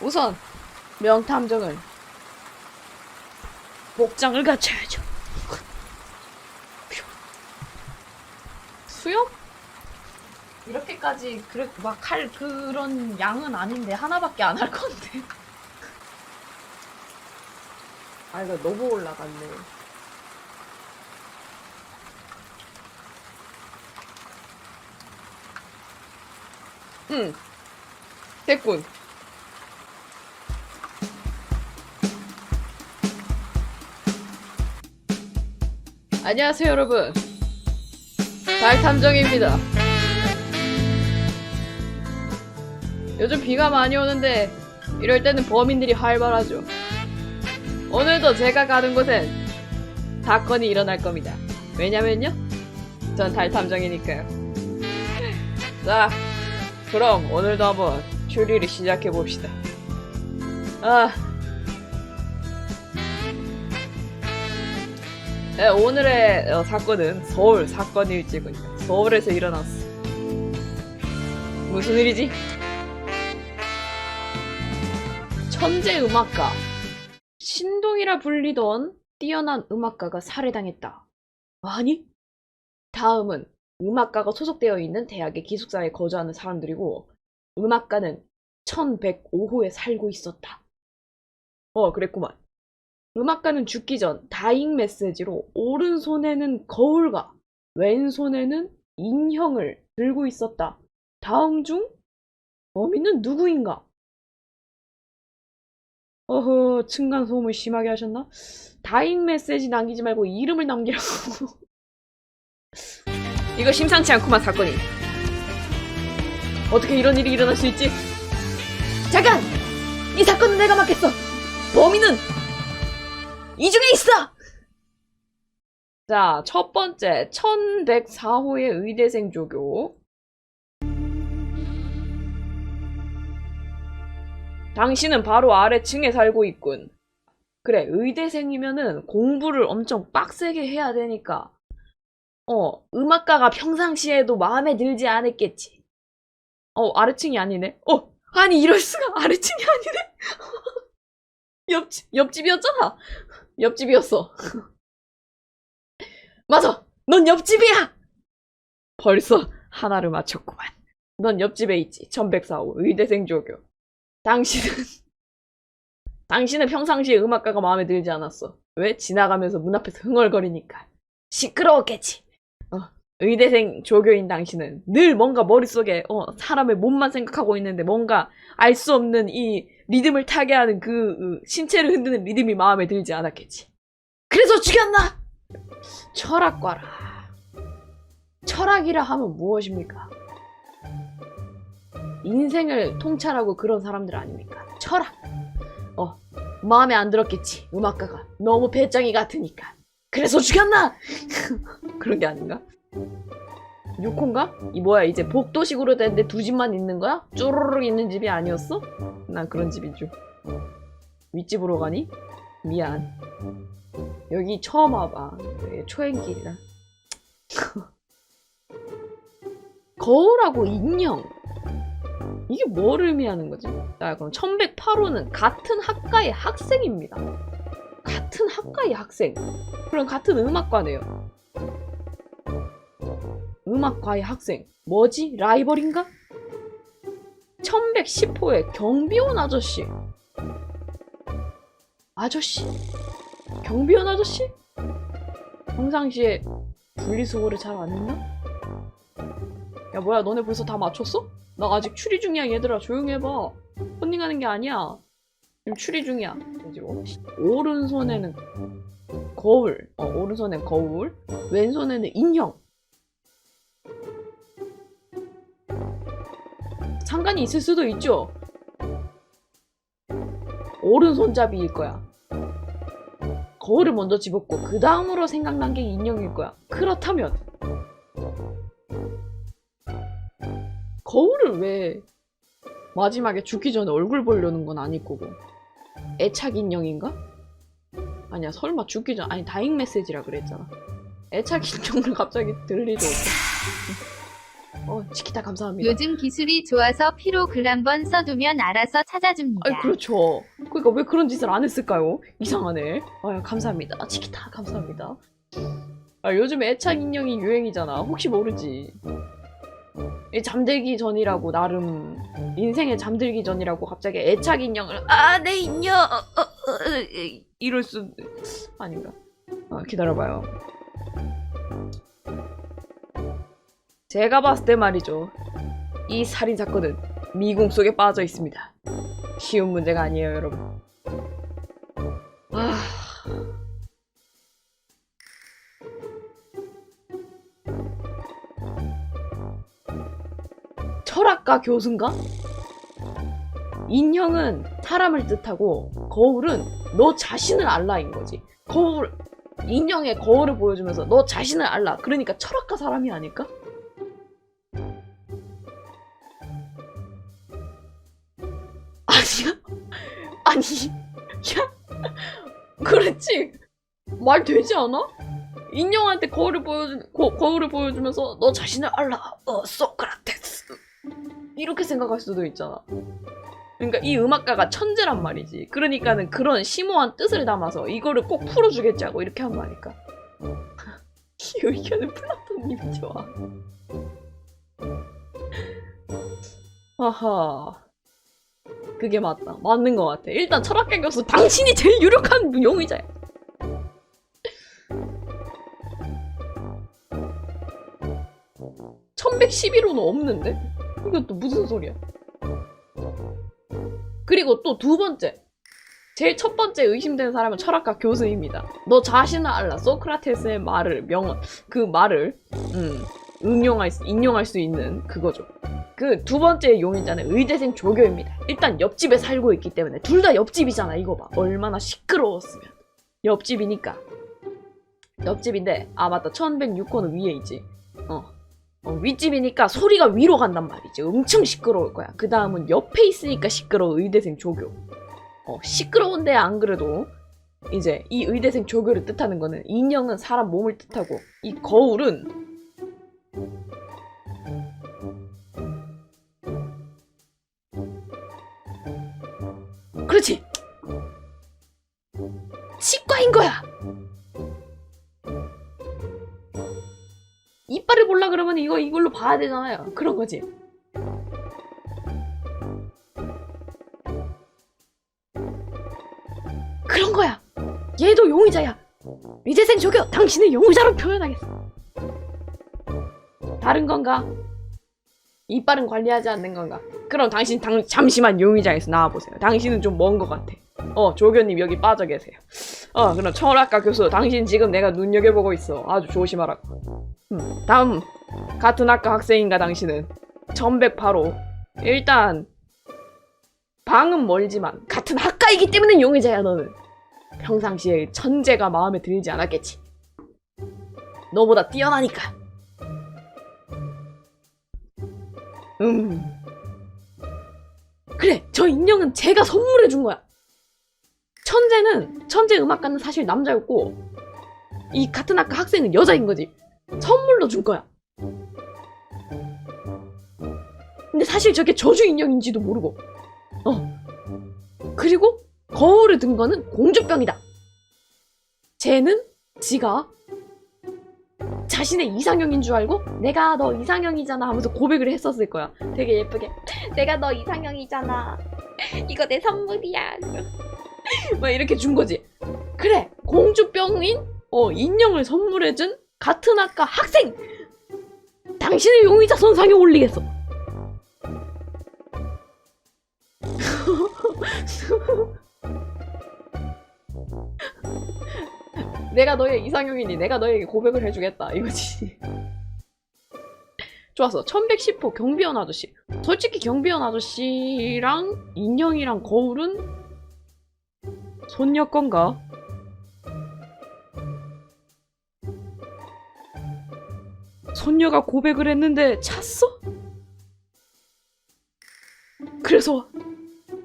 우선 명탐정을 복장을 갖춰야죠. 수염? 이렇게까지 그래 막할 그런 양은 아닌데 하나밖에 안 할 건데. 아 이거 너무 올라갔네. 응. 됐군. 안녕하세요, 여러분. 달탐정입니다. 요즘 비가 많이 오는데 이럴 때는 범인들이 활발하죠. 오늘도 제가 가는 곳엔 사건이 일어날 겁니다. 왜냐면요, 전 달탐정이니까요. 자, 그럼 오늘도 한번 추리를 시작해 봅시다. 아, 네, 오늘의 어, 사건은 서울 사건 일지군요. 서울에서 일어났어. 무슨 일이지? 천재 음악가 신동이라 불리던 뛰어난 음악가가 살해당했다. 아니? 다음은 음악가가 소속되어 있는 대학의 기숙사에 거주하는 사람들이고 음악가는 1105호에 살고 있었다. 어, 그랬구만. 음악가는 죽기 전 다잉 메시지로 오른손에는 거울과 왼손에는 인형을 들고 있었다. 다음 중 범인은 누구인가? 어허, 층간소음을 심하게 하셨나? 다잉 메시지 남기지 말고 이름을 남기라고. 이거 심상치 않구만, 사건이. 어떻게 이런 일이 일어날 수 있지? 잠깐! 이 사건은 내가 맡겠어! 범인은 이 중에 있어! 자, 첫 번째, 1104호의 의대생 조교. 당신은 바로 아래층에 살고 있군. 그래, 의대생이면은 공부를 엄청 빡세게 해야 되니까. 어, 음악가가 평상시에도 마음에 들지 않았겠지. 어, 아래층이 아니네. 어, 아니, 이럴 수가. 아래층이 아니네. 옆집, 옆집이었잖아. 옆집이었어. 맞아! 넌 옆집이야! 벌써 하나를 맞췄구만. 넌 옆집에 있지. 1104호 의대생 조교. 당신은 당신은 평상시에 음악가가 마음에 들지 않았어. 왜? 지나가면서 문 앞에서 흥얼거리니까. 시끄러웠겠지. 어, 의대생 조교인 당신은 늘 뭔가 머릿속에 어, 사람의 몸만 생각하고 있는데 뭔가 알 수 없는 이 리듬을 타게 하는 그 어, 신체를 흔드는 리듬이 마음에 들지 않았겠지. 그래서 죽였나? 철학과라. 철학이라 하면 무엇입니까? 인생을 통찰하고 그런 사람들 아닙니까? 철학. 어, 마음에 안 들었겠지. 음악가가 너무 배짱이 같으니까. 그래서 죽였나? 그런 게 아닌가? 6호인가? 이 뭐야 이제 복도식으로 됐는데 두 집만 있는 거야? 쪼르륵 있는 집이 아니었어? 난 그런 줄. 윗집으로 가니? 미안. 여기 처음 와봐. 초행길이라. 거울하고 인형. 이게 뭘 의미하는 거지? 자, 그럼 1108호는 같은 학과의 학생입니다. 같은 학과의 학생. 그럼 같은 음악과네요. 음악과의 학생. 뭐지? 라이벌인가? 1110호의 경비원 아저씨. 아저씨? 경비원 아저씨? 평상시에 분리수거를 잘 안 했나? 야 뭐야 너네 벌써 다 맞췄어? 나 아직 추리 중이야 얘들아 조용히 해봐 컨닝하는 게 아니야 지금 추리 중이야 돼지로 오른손에는 거울 어 오른손엔 거울 왼손에는 인형 상관이 있을 수도 있죠. 오른손잡이일 거야. 거울을 먼저 집었고 그 다음으로 생각난 게 인형일 거야. 그렇다면 거울을 왜 마지막에 죽기 전에 얼굴 보려는 건 아닐 거고 애착 인형인가? 아니야 설마 죽기 전 아니 다잉 메시지라 그랬잖아. 애착 인형을 갑자기 들 리도 없어 어, 치키타 감사합니다. 요즘 기술이 좋아서 피로 글 한 번 써두면 알아서 찾아줍니다. 아니 그렇죠. 그러니까 왜 그런 짓을 안 했을까요? 이상하네. 아 감사합니다. 치키타 감사합니다. 아 요즘 애착 인형이 유행이잖아. 혹시 모르지. 이 잠들기 전이라고 나름 인생에 잠들기 전이라고 갑자기 애착 인형을 아 내 인형 어, 어, 어, 어, 이럴 수 아닌가? 아 기다려봐요. 제가 봤을 때 말이죠. 이 살인 사건은 미궁 속에 빠져 있습니다. 쉬운 문제가 아니에요, 여러분. 아. 철학과 교수인가? 인형은 사람을 뜻하고 거울은 너 자신을 알라인 거지. 거울 인형의 거울을 보여주면서 너 자신을 알라. 그러니까 철학과 사람이 아닐까? 아니, 야, 그렇지. 말 되지 않아? 인형한테 거울을 보여주, 거, 거울을 보여주면서 너 자신을 알라. 어, 소크라테스. 이렇게 생각할 수도 있잖아. 그러니까 이 음악가가 천재란 말이지. 그러니까는 그런 심오한 뜻을 담아서 이거를 꼭 풀어주겠지 하고 이렇게 한 거니까. 이 의견은 플라톤님이 좋아. 아하. 그게 맞다. 맞는 것 같아. 일단 철학계 교수 당신이 제일 유력한 용의자야. (1111호는) 없는데? 이건 또 무슨 소리야? 그리고 또 두 번째. 제일 첫 번째 의심되는 사람은 철학가 교수입니다. 너 자신을 알라. 소크라테스의 말을 명언 그 말을 음, 응용할 수, 인용할 수 있는 그거죠. 그 두 번째 용의자는 의대생 조교입니다. 일단 옆집에 살고 있기 때문에 둘 다 옆집이잖아. 이거 봐. 얼마나 시끄러웠으면. 옆집이니까. 옆집인데 아 맞다. 1106호는 위에 있지. 어. 어, 윗집이니까 소리가 위로 간단 말이지. 엄청 시끄러울 거야. 그 다음은 옆에 있으니까 시끄러워. 의대생 조교. 어, 시끄러운데 안 그래도 이제 이 의대생 조교를 뜻하는 거는 인형은 사람 몸을 뜻하고 이 거울은 그렇지. 치과인 거야. 이빨을 볼라 그러면 이거 이걸로 봐야 되잖아요. 그런 거지. 그런 거야. 얘도 용의자야. 미재생 조교, 당신을 용의자로 표현하겠어. 다른 건가? 이빨은 관리하지 않는 건가? 그럼 당신 당, 잠시만 용의자에서 나와보세요. 당신은 좀 먼 것 같아. 어, 조교님 여기 빠져 계세요. 어, 그럼 철학과 교수, 당신 지금 내가 눈여겨보고 있어. 아주 조심하라고. 음, 다음, 같은 학과 학생인가 당신은? 1108호. 일단, 방은 멀지만, 같은 학과이기 때문에 용의자야, 너는. 평상시에 천재가 마음에 들지 않았겠지. 너보다 뛰어나니까. 음. 그래, 저 인형은 제가 선물해 준 거야. 천재는 천재 음악가는 사실 남자였고 이 같은 학과 학생은 여자인 거지. 선물로 준 거야. 근데 사실 저게 저주 인형인지도 모르고. 어. 그리고 거울을 든 거는 공주병이다. 쟤는 지가 자신의 이상형인 줄 알고 내가 너 이상형이잖아 하면서 고백을 했었을 거야. 되게 예쁘게. 내가 너 이상형이잖아. 이거 내 선물이야. 막 이렇게 준 거지. 그래, 공주병인 어 인형을 선물해준 같은 학과 학생. 당신을 용의자 선상에 올리겠어. 내가 너의 이상형이니 내가 너에게 고백을 해주겠다 이거지. 좋았어. 1110호 경비원 아저씨. 솔직히 경비원 아저씨랑 인형이랑 거울은 손녀 건가? 손녀가 고백을 했는데 찼어? 그래서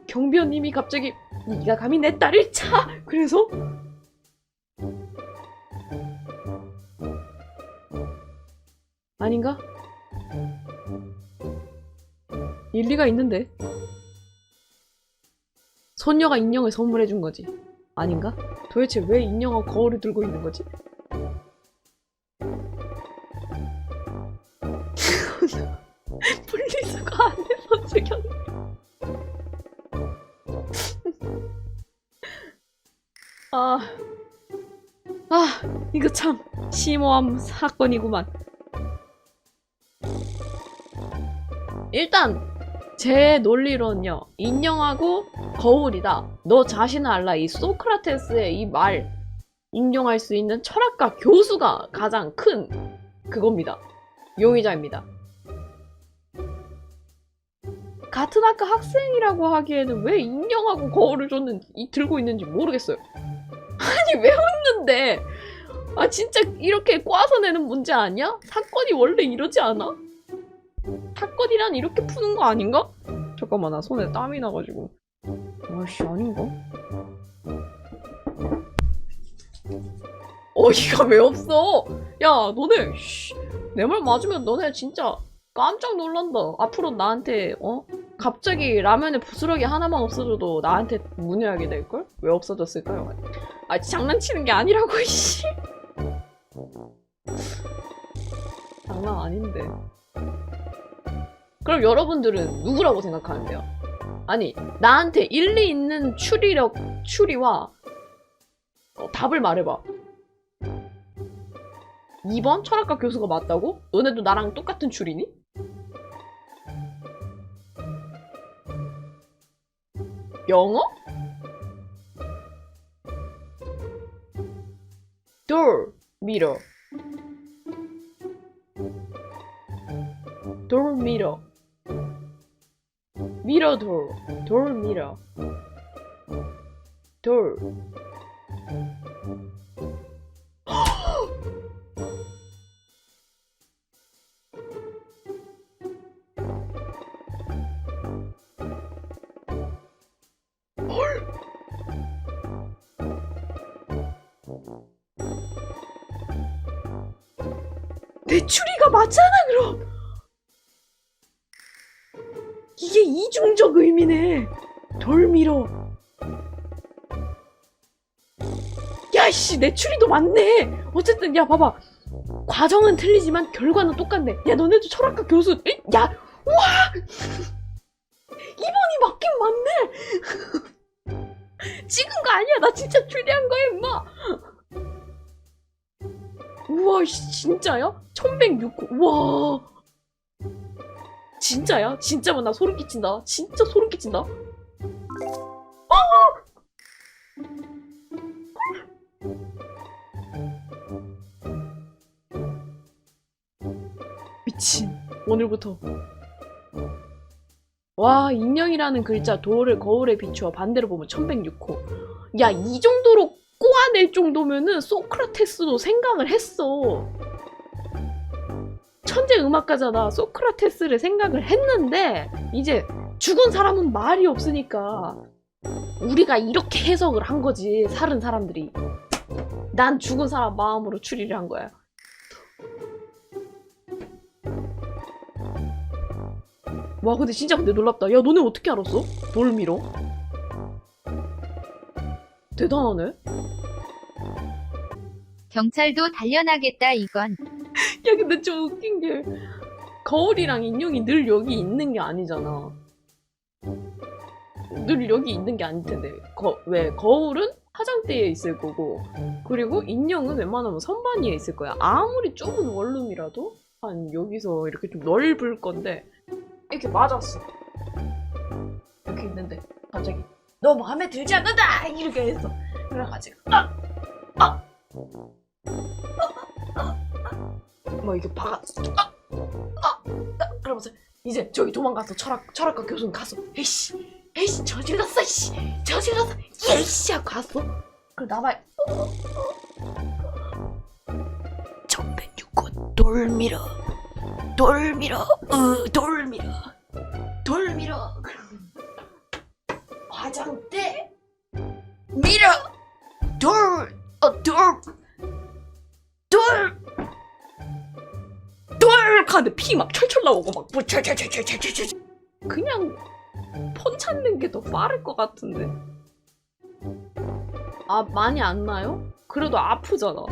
경비원님이 갑자기 네가 감히 내 딸을 차! 그래서 아닌가? 일리가 있는데. 소녀가 인형을 선물해준 거지. 아닌가? 도대체 왜 인형하고 거울을 들고 있는 거지? 분리수거 안에서 죽였네. 아, 아, 이거 참 심오한 사건이구만. 일단 제 논리론요. 인형하고 거울이다. 너 자신을 알라. 이 소크라테스의 이 말 인용할 수 있는 철학가 교수가 가장 큰 그겁니다. 용의자입니다. 같은 학과 학생이라고 하기에는 왜 인형하고 거울을 줬는지 이- 들고 있는지 모르겠어요. 아니 왜 웃는데? 아 진짜 이렇게 꽈서 내는 문제 아니야? 사건이 원래 이러지 않아? 사건이란 이렇게 푸는 거 아닌가? 잠깐만 나 손에 땀이 나가지고 아씨 아닌가? 어이가 왜 없어? 야 너네 내 말 맞으면 너네 진짜 깜짝 놀란다 앞으로 나한테 어? 갑자기 라면에 부스러기 하나만 없어져도 나한테 문의하게 될걸? 왜 없어졌을까요? 아 장난치는 게 아니라고 씨 장난 아닌데 그럼 여러분들은 누구라고 생각하는데요? 아니, 나한테 일리 있는 추리력, 추리와 어, 답을 말해봐. 2번 철학과 교수가 맞다고? 너네도 나랑 똑같은 추리니? 영어? mirror. door, mirror. 미러 돌, 돌 미러. 돌. 내 추리가 맞잖아 그럼. 이중적 의미네. 돌미러. 야씨 내 추리도 맞네. 어쨌든 야 봐봐. 과정은 틀리지만 결과는 똑같네. 야 너네도 철학과 교수. 에? 야 와. 이번이 맞긴 맞네. 찍은 거 아니야. 나 진짜 추리한 거야 임마. 우와 씨, 진짜야? 1106호. 우와. 진짜야? 진짜면 나 소름 끼친다. 진짜 소름 끼친다. 미친. 오늘부터. 와, 인형이라는 글자 도를 거울에 비추어 반대로 보면 1106호. 야, 이 정도로 꼬아낼 정도면은 소크라테스도 생각을 했어. 천재 음악가잖아. 소크라테스를 생각을 했는데 이제 죽은 사람은 말이 없으니까 우리가 이렇게 해석을 한 거지. 살은 사람들이. 난 죽은 사람 마음으로 추리를 한 거야. 와 근데 진짜 근데 놀랍다. 야 너네 어떻게 알았어? 돌미로? 대단하네. 경찰도 단련하겠다 이건. 야 근데 좀 웃긴 게 거울이랑 인형이 늘 여기 있는 게 아니잖아. 늘 여기 있는 게 아닐 텐데 거, 왜 거울은 화장대에 있을 거고 그리고 인형은 웬만하면 선반 위에 있을 거야. 아무리 좁은 원룸이라도 한 여기서 이렇게 좀 넓을 건데 이렇게 맞았어. 이렇게 있는데 갑자기 너 마음에 들지 않는다 이렇게 했어. 그래가지고 아! 아! 막 이렇게 박아 아! 아! 아! 그러면서 이제 저기 도망갔어 철학 철학과 교수는 갔어 에이씨 에이씨 저질 갔어 이씨 저질 갔어 예이씨 하고 갔어 그럼 나만 1106호 돌미러 돌미러 으 돌미러 돌미러 화장대 미러 돌어 돌 하는데 피 막 철철 나오고 막 철철철철철철 그냥 폰 찾는 게 더 빠를 것 같은데. 아, 많이 안 나요? 그래도 아프잖아.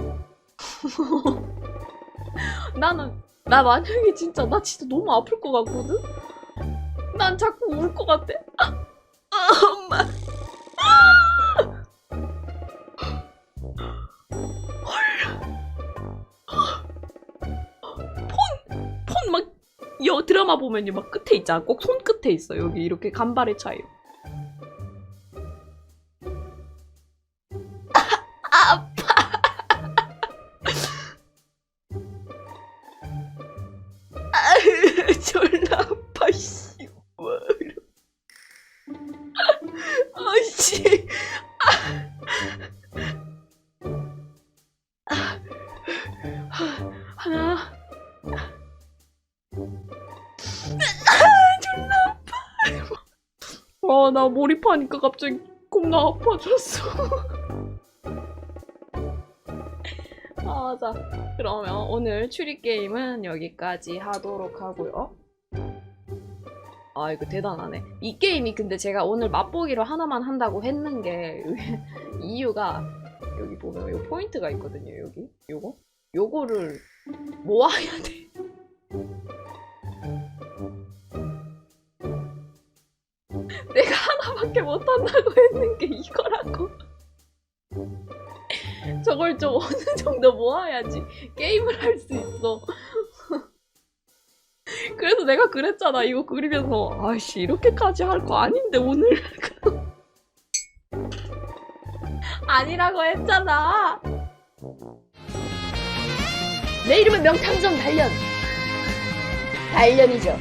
나는, 나 만약에 진짜, 나 진짜 너무 아플 것 같거든? 난 자꾸 울 것 같아. 아, 엄마. 여 드라마 보면요, 막 끝에 있잖아. 꼭 손 끝에 있어. 여기 이렇게 간발의 차이. 아, 나 몰입하니까 갑자기 겁나 아파졌어. 아, 자. 그러면 오늘 추리 게임은 여기까지 하도록 하고요. 아, 이거 대단하네. 이 게임이 근데 제가 오늘 맛보기로 하나만 한다고 했는 게 이유가 여기 보면 요 포인트가 있거든요, 여기. 요거. 요거를 모아야 돼. 내가 하나밖에 못한다고 했는 게 이거라고. 저걸 좀 어느 정도 모아야지 게임을 할 수 있어. 그래서 내가 그랬잖아. 이거 그리면서 아씨 이렇게까지 할 거 아닌데 오늘 아니라고 했잖아. 내 이름은 명탐정 단련. 단련이죠.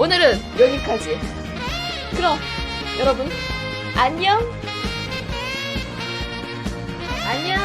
오늘은 여기까지. 그럼 여러분 안녕. 안녕.